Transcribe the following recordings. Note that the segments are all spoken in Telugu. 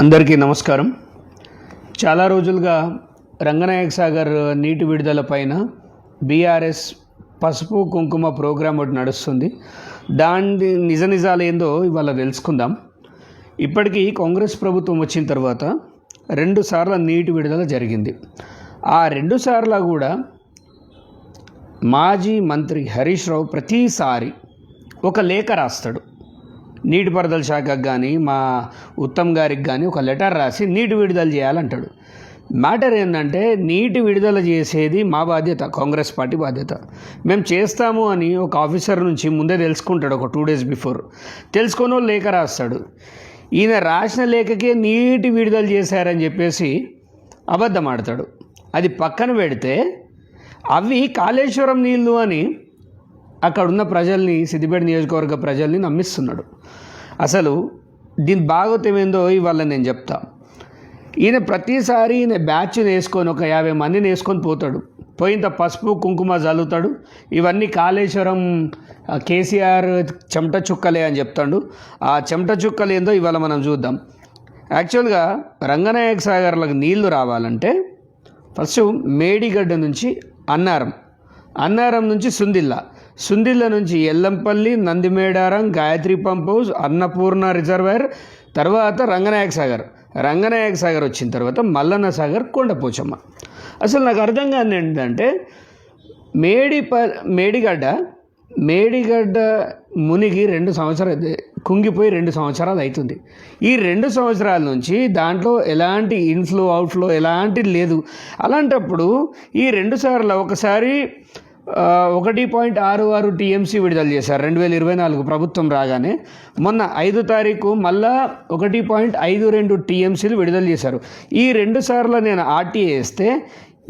అందరికీ నమస్కారం. చాలా రోజులుగా రంగనాయక సాగర్ నీటి విడుదల పైన బీఆర్ఎస్ పసుపు కుంకుమ ప్రోగ్రాం ఒకటి నడుస్తుంది. దాని నిజ నిజాలు ఏందో ఇవాళ తెలుసుకుందాం. ఇప్పటికీ కాంగ్రెస్ ప్రభుత్వం వచ్చిన తర్వాత రెండు సార్లు నీటి విడుదల జరిగింది. ఆ రెండు సార్లు కూడా మాజీ మంత్రి హరీష్ రావు ప్రతిసారి ఒక లేఖ రాస్తాడు. నీటిపారుదల శాఖకు కానీ మా ఉత్తమ్ గారికి కానీ ఒక లెటర్ రాసి నీటి విడుదల చేయాలంటాడు. మ్యాటర్ ఏంటంటే నీటి విడుదల చేసేది మా బాధ్యత కాంగ్రెస్ పార్టీ బాధ్యత. మేము చేస్తాము అని ఒక ఆఫీసర్ నుంచి ముందే తెలుసుకుంటాడు ఒక టూ డేస్ బిఫోర్ తెలుసుకొని వాళ్ళు లేఖ రాస్తాడు. ఈయన రాసిన లేఖకే నీటి విడుదల చేశారని చెప్పేసి అబద్ధం ఆడతాడు. అది పక్కన పెడితే అవి కాళేశ్వరం నీళ్ళు అని అక్కడున్న ప్రజల్ని సిద్దిపేట నియోజకవర్గ ప్రజల్ని నమ్మిస్తున్నాడు. అసలు దీని భాగవతం ఏందో ఇవాళ నేను చెప్తా. ఈయన ప్రతిసారి ఈయన బ్యాచ్ని వేసుకొని ఒక యాభై మందిని వేసుకొని పోతాడు. పోయింత పసుపు కుంకుమ చల్లుతాడు ఇవన్నీ కాళేశ్వరం కేసీఆర్ చెమట చుక్కలే అని చెప్తాడు. ఆ చెమట చుక్కలు ఏందో ఇవాళ మనం చూద్దాం. యాక్చువల్గా రంగనాయక సాగర్లకు నీళ్ళు రావాలంటే ఫస్ట్ మేడిగడ్డ నుంచి అన్నారం. అన్నారం నుంచి సుందిల్ల. సుందిల్ల నుంచి Yellampalli Nandimedaram Gayatri pump house Annapurna reservoir తర్వాత రంగనాయక సాగర్. రంగనాయక సాగర్ వచ్చిన తర్వాత మల్లన్న సాగర్ కొండపోచమ్మ. అసలు నాకు అర్థం కాని ఏంటంటే మేడి ప మేడిగడ్డ మేడిగడ్డ మునిగి రెండు సంవత్సరాలు కుంగిపోయి రెండు సంవత్సరాలు అవుతుంది ఈ రెండు సంవత్సరాల నుంచి దాంట్లో ఎలాంటి ఇన్ఫ్లో అవుట్ఫ్లో ఎలాంటిది లేదు. అలాంటప్పుడు ఈ రెండు సార్లు ఒకసారి ఒకటి పాయింట్ ఆరు ఆరు టీఎంసీ విడుదల చేశారు. రెండు వేల ఇరవై నాలుగు ప్రభుత్వం రాగానే మొన్న ఐదు తారీఖు మళ్ళా ఒకటి పాయింట్ ఐదు రెండు టీఎంసీలు విడుదల చేశారు. ఈ రెండు సార్లు నేను ఆర్టీఏ వేస్తే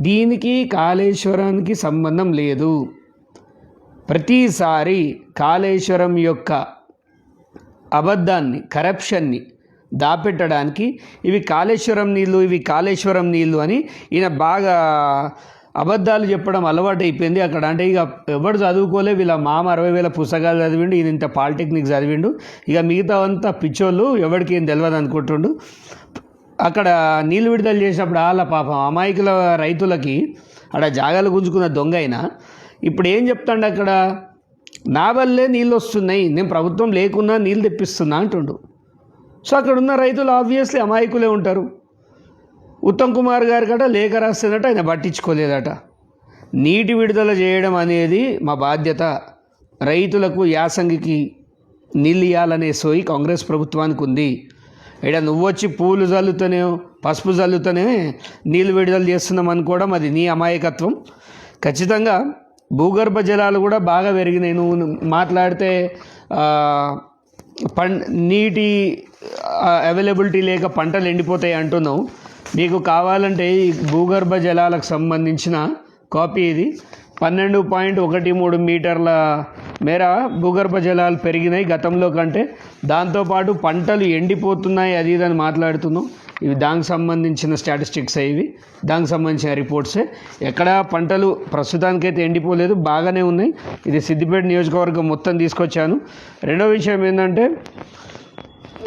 దీనికి కాళేశ్వరానికి సంబంధం లేదు. ప్రతిసారి కాళేశ్వరం యొక్క అబద్ధాన్ని కరప్షన్ని దాపెట్టడానికి ఇవి కాళేశ్వరం నీళ్ళు ఇవి కాళేశ్వరం నీళ్ళు అని ఈయన బాగా అబద్ధాలు చెప్పడం అలవాటు అయిపోయింది అక్కడ అంటే ఇక ఎవడు చదువుకోలే వీళ్ళ మామ అరవై వేల పుస్తకాలు చదివిండు ఈయన ఇంత పాలిటెక్నిక్ చదివిండు. ఇక మిగతా అంతా పిచ్చోళ్ళు ఎవరికి ఏం తెలియదు అనుకుంటుండు. అక్కడ నీళ్ళు విడుదల చేసినప్పుడు వాళ్ళ పాపం అమాయకుల రైతులకి అక్కడ జాగాలు గుంజుకున్న దొంగ అయినా ఇప్పుడు ఏం చెప్తాడు అక్కడ? నా వల్లే నీళ్ళు వస్తున్నాయి నేను ప్రభుత్వం లేకున్నా నీళ్ళు తెప్పిస్తున్నా అంటుండు. సో అక్కడ ఉన్న రైతులు ఆబ్వియస్లీ అమాయకులే ఉంటారు. ఉత్తమ్ కుమార్ గారి గట లేఖ రాస్తేనట ఆయన పట్టించుకోలేదట. నీటి విడుదల చేయడం అనేది మా బాధ్యత. రైతులకు యాసంగికి నీళ్ళు ఇవ్వాలనే సోయి కాంగ్రెస్ ప్రభుత్వానికి ఉంది. ఇక్కడ నువ్వు వచ్చి పూలు చల్లుతూనే పసుపు చల్లుతూనే నీళ్ళు విడుదల చేస్తున్నాం అనుకోవడం అది నీ అమాయకత్వం. ఖచ్చితంగా భూగర్భ జలాలు కూడా బాగా పెరిగినాయి. నువ్వు మాట్లాడితే పన్ పం నీటి అవైలబిలిటీ లేక పంటలు ఎండిపోతాయి అంటున్నావు. మీకు కావాలంటే ఈ భూగర్భ జలాలకు సంబంధించిన కాపీ ఇది. పన్నెండు పాయింట్ ఒకటి మూడు మీటర్ల మేర భూగర్భ జలాలు పెరిగినాయి గతంలో కంటే. దాంతోపాటు పంటలు ఎండిపోతున్నాయి అది ఇది అని మాట్లాడుతున్నాం. ఇవి దానికి సంబంధించిన స్టాటిస్టిక్స్ ఇవి. దానికి సంబంధించిన రిపోర్ట్సే ఎక్కడ పంటలు ప్రస్తుతానికైతే ఎండిపోలేదు బాగానే ఉన్నాయి. ఇది సిద్దిపేట నియోజకవర్గం మొత్తం తీసుకొచ్చాను. రెండో విషయం ఏంటంటే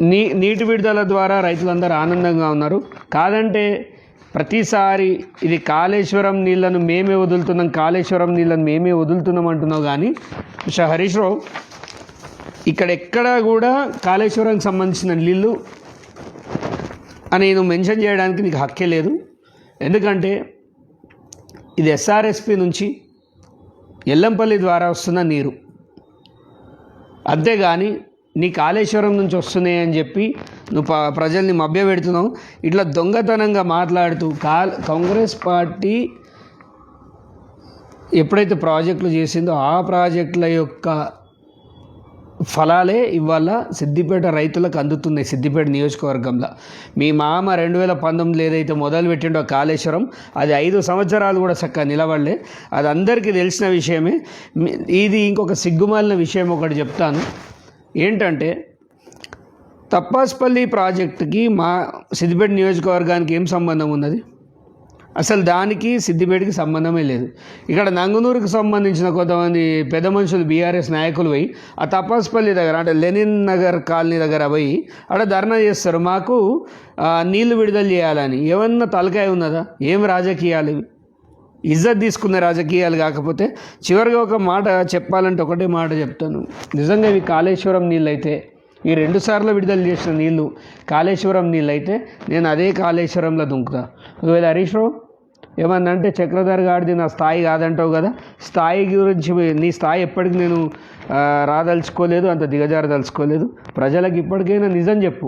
నీ నీటి విడుదల ద్వారా రైతులందరూ ఆనందంగా ఉన్నారు. కాదంటే ప్రతిసారి ఇది కాళేశ్వరం నీళ్ళను మేమే వదులుతున్నాం కాళేశ్వరం నీళ్ళను మేమే వదులుతున్నాం అంటున్నావు కానీ మిస్టర్ హరీష్ రావు ఇక్కడ ఎక్కడా కూడా కాళేశ్వరంకి సంబంధించిన నీళ్ళు అని నేను మెన్షన్ చేయడానికి నీకు హక్కే లేదు. ఎందుకంటే ఇది ఎస్ఆర్ఎస్పి నుంచి ఎల్లంపల్లి ద్వారా వస్తున్న నీరు. అంతేగాని నీ కాళేశ్వరం నుంచి వస్తున్నాయి అని చెప్పి నువ్వు ప- ప్రజల్ని మభ్యపెడుతున్నావు. ఇట్లా దొంగతనంగా మాట్లాడుతూ కా కాంగ్రెస్ పార్టీ ఎప్పుడైతే ప్రాజెక్టులు చేసిందో ఆ ప్రాజెక్టుల యొక్క ఫలాలే ఇవాళ సిద్దిపేట రైతులకు అందుతున్నాయి సిద్దిపేట నియోజకవర్గంలో. మీ మామ రెండు వేల పంతొమ్మిది ఏదైతే మొదలు పెట్టిండో కాళేశ్వరం అది ఐదు సంవత్సరాలు కూడా చక్కగా నిలబడలే. అది అందరికీ తెలిసిన విషయమే. ఇది ఇంకొక సిగ్గుమాలిన విషయం ఒకటి చెప్తాను. ఏంటంటే తప్పాస్పల్లి ప్రాజెక్టుకి మా సిద్దిపేట నియోజకవర్గానికి ఏం సంబంధం ఉన్నది? అసలు దానికి సిద్దిపేటకి సంబంధమే లేదు. ఇక్కడ నంగునూరుకు సంబంధించిన కొంతమంది పెద్ద మనుషులు బీఆర్ఎస్ నాయకులు పోయి ఆ తపాస్పల్లి దగ్గర అంటే లెనిన్ నగర్ కాలనీ దగ్గర పోయి అక్కడ ధర్నా చేస్తారు. మాకు నీళ్ళు విడుదల చేయాలని. ఏమన్నా తలకాయ ఉన్నదా? ఏం రాజకీయాలు ఇవి? ఇజ్జత్ తీసుకున్న రాజకీయాలు కాకపోతే చివరిగా ఒక మాట చెప్పాలంటే ఒకటే మాట చెప్తాను. నిజంగా ఇవి కాళేశ్వరం నీళ్ళైతే ఈ రెండు సార్లు విడుదల చేసిన నీళ్ళు కాళేశ్వరం నీళ్ళు అయితే నేను అదే కాళేశ్వరంలో దుంకుతా. ఒకవేళ హరీష్ రావు ఏమన్నా అంటే చక్రధర్ గారిది నా స్థాయి కాదంటావు కదా స్థాయి గురించి నీ స్థాయి ఎప్పటికీ నేను రాదలుచుకోలేదు అంత దిగజారదలుచుకోలేదు. ప్రజలకు ఇప్పటికైనా నిజం చెప్పు.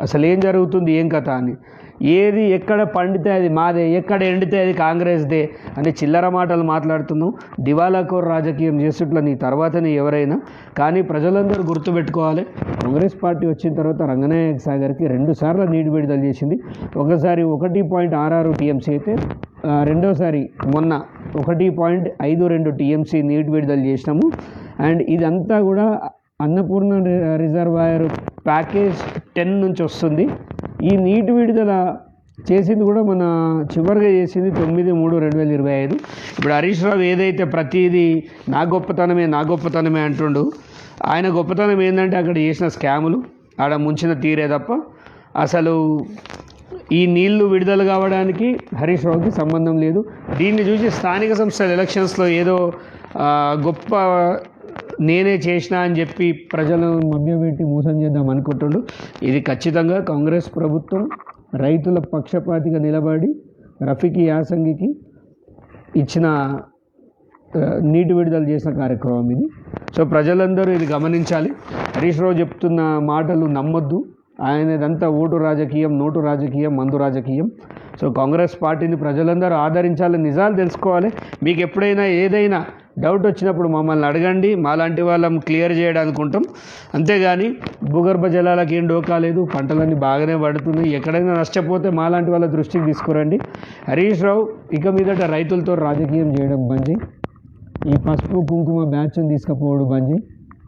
అసలు ఏం జరుగుతుంది? ఏం కథ అని. ఏది ఎక్కడ పండితే అది మాదే ఎక్కడ ఎండితే అది కాంగ్రెస్దే అని చిల్లర మాటలు మాట్లాడుతున్నావు. దివాలాకోర్ రాజకీయం చేస్తుట్లా నీ తర్వాతనే ఎవరైనా. కానీ ప్రజలందరూ గుర్తుపెట్టుకోవాలి. కాంగ్రెస్ పార్టీ వచ్చిన తర్వాత రంగనాయక సాగర్కి రెండుసార్లు నీటి విడుదల చేసింది. ఒకసారి ఒకటి పాయింట్ ఆరు టీఎంసీ అయితే రెండోసారి మొన్న ఒకటి పాయింట్ ఐదు రెండు టీఎంసీ నీటి విడుదల చేసినాము. అండ్ ఇదంతా కూడా అన్నపూర్ణ రిజర్వాయర్ ప్యాకేజ్ టెన్ నుంచి వస్తుంది. ఈ నీటి విడుదల చేసింది కూడా మన చివరిగా చేసింది తొమ్మిది మూడు రెండు వేల ఇరవై ఐదు. ఇప్పుడు హరీష్ రావు ఏదైతే ప్రతిదీ నా గొప్పతనమే నా గొప్పతనమే అంటుండు ఆయన గొప్పతనం ఏంటంటే అక్కడ చేసిన స్కాములు ఆడ ముంచిన తీరే తప్ప అసలు ఈ నీళ్ళు విడుదల కావడానికి హరీష్ రావుకి సంబంధం లేదు. దీన్ని చూసి స్థానిక సంస్థల ఎలక్షన్స్లో ఏదో గొప్ప నేనే చేసిన అని చెప్పి ప్రజలను మభ్యపెట్టి మోసం చేద్దాం అనుకుంటుండు. ఇది ఖచ్చితంగా కాంగ్రెస్ ప్రభుత్వం రైతుల పక్షపాతిగా నిలబడి రఫీకి యాసంగికి ఇచ్చిన నీటి విడుదల చేసిన కార్యక్రమం ఇది. సో ప్రజలందరూ ఇది గమనించాలి. హరీష్ రావు చెప్తున్న మాటలు నమ్మొద్దు. ఆయనదంతా ఓటు రాజకీయం నోటు రాజకీయం మందు రాజకీయం. సో కాంగ్రెస్ పార్టీని ప్రజలందరూ ఆదరించాలి నిజాలు తెలుసుకోవాలి. మీకు ఎప్పుడైనా ఏదైనా డౌట్ వచ్చినప్పుడు మమ్మల్ని అడగండి. మాలాంటి వాళ్ళం క్లియర్ చేయడానికి ఉంటాం అంతేగాని భూగర్భ జలాలకు ఏం డోకా లేదు. పంటలన్నీ బాగానే పడుతున్నాయి. ఎక్కడైనా నష్టపోతే మాలాంటి వాళ్ళ దృష్టికి తీసుకురండి. హరీష్ రావు ఇక మీదట రైతులతో రాజకీయం చేయడం బంజీ. ఈ పసుపు కుంకుమ బ్యాచ్ని తీసుకుపోవడం బంజీ.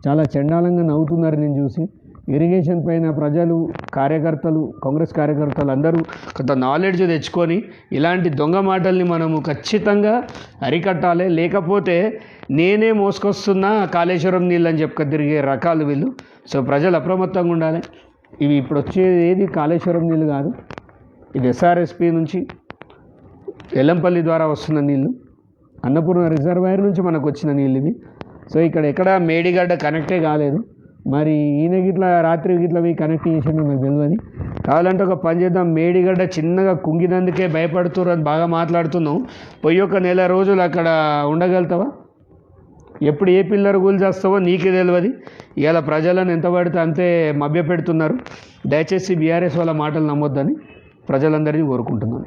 చాలా చండాలంగా నవ్వుతున్నారు నేను చూసి. ఇరిగేషన్ పైన ప్రజలు కార్యకర్తలు కాంగ్రెస్ కార్యకర్తలు అందరూ కొంత నాలెడ్జ్ తెచ్చుకొని ఇలాంటి దొంగ మాటల్ని మనము ఖచ్చితంగా అరికట్టాలి. లేకపోతే నేనే మోసుకొస్తున్నా కాళేశ్వరం నీళ్ళు అని తిరిగే రకాలు వీళ్ళు. సో ప్రజలు అప్రమత్తంగా ఉండాలి. ఇవి ఇప్పుడు వచ్చేది ఏది కాళేశ్వరం నీళ్ళు కాదు. ఇది ఎస్ఆర్ఎస్పి నుంచి ఎల్లంపల్లి ద్వారా వస్తున్న నీళ్ళు. అన్నపూర్ణ రిజర్వాయర్ నుంచి మనకు వచ్చిన నీళ్ళు ఇవి. సో ఇక్కడ ఎక్కడ మేడిగడ్డ కనెక్టే కాలేదు. మరి ఈయన గిట్ల రాత్రి గిట్ల పోయి కనెక్ట్ చేసిండు నాకు తెలియదు కావాలంటే ఒక పని చేద్దాం మేడిగడ్డ చిన్నగా కుంగినందుకే భయపడుతుర్రు అని బాగా మాట్లాడుతున్నాం. పోయి ఒక నెల రోజులు అక్కడ ఉండగలుగుతావా? ఎప్పుడు ఏ పిల్లర్ కూల్ చేస్తావో నీకే తెలియదు ఇవాళ ప్రజలను ఎంత పడితే అంతే మభ్య పెడుతున్నారు దయచేసి బీఆర్ఎస్ వాళ్ళ మాటలు నమ్మొద్దని ప్రజలందరినీ కోరుకుంటున్నాను.